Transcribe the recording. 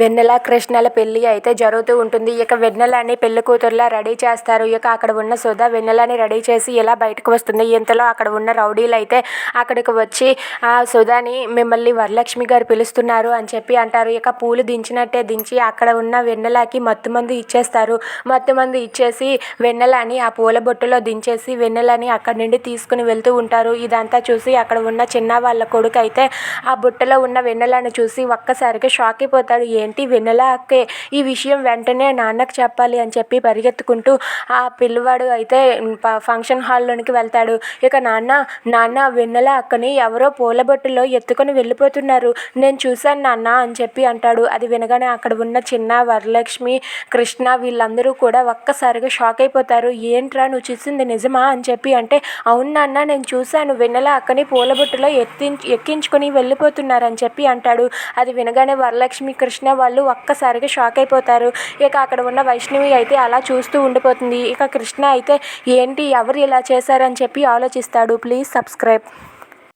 వెన్నెల కృష్ణల పెళ్ళి అయితే జరుగుతూ ఉంటుంది. ఇక వెన్నెలని పెళ్ళి కూతురులా రెడీ చేస్తారు. ఇక అక్కడ ఉన్న సుధా వెన్నెలని రెడీ చేసి ఇలా బయటకు వస్తుంది? ఇంతలో అక్కడ ఉన్న రౌడీలు అయితే అక్కడికి వచ్చి ఆ సుధాని మిమ్మల్ని వరలక్ష్మి గారు పిలుస్తున్నారు అని చెప్పి అంటారు. ఇక పూలు దించినట్టే దించి అక్కడ ఉన్న వెన్నెలకి మత్తు మందు ఇచ్చేస్తారు. మత్తు మందు ఇచ్చేసి వెన్నెలని ఆ పూల బొట్టులో దించేసి వెన్నెలని అక్కడి నుండి తీసుకుని వెళ్తూ ఉంటారు. ఇదంతా చూసి అక్కడ ఉన్న చిన్న వాళ్ళ కొడుకు అయితే ఆ బుట్టలో ఉన్న వెన్నెలను చూసి ఒక్కసారిగా షాక్ అయిపోతాడు. ఏంటి? వెన్నెల అక్కే. ఈ విషయం వెంటనే నాన్నకు చెప్పాలి అని చెప్పి పరిగెత్తుకుంటూ ఆ పిల్లవాడు అయితే ఫంక్షన్ హాల్లోనికి వెళ్తాడు. ఇక నాన్న నాన్న వెన్నెల అక్కని ఎవరో పూలబొట్టులో ఎత్తుకొని వెళ్ళిపోతున్నారు. నేను చూశాను నాన్న అని చెప్పి అంటాడు. అది వినగానే అక్కడ ఉన్న చిన్న వరలక్ష్మి కృష్ణ వీళ్ళందరూ కూడా ఒక్కసారిగా షాక్ అయిపోతారు. ఏంట్రా నువ్వు చూసింది నిజమా అని చెప్పి అంటే అవును నాన్న నేను చూశాను. వెన్నెల అక్కని పూలబొట్టులో ఎత్తి ఎక్కించుకొని వెళ్ళిపోతున్నారని చెప్పి అంటాడు. అది వినగానే వరలక్ష్మి కృష్ణ వాళ్ళు ఒక్కసారిగా షాక్ అయిపోతారు. ఇక అక్కడ ఉన్న వైష్ణవి అయితే అలా చూస్తూ ఉండిపోతుంది. ఇక కృష్ణ అయితే ఏంటి ఎవరు ఇలా చేశారని చెప్పి ఆలోచిస్తాడు. Please subscribe.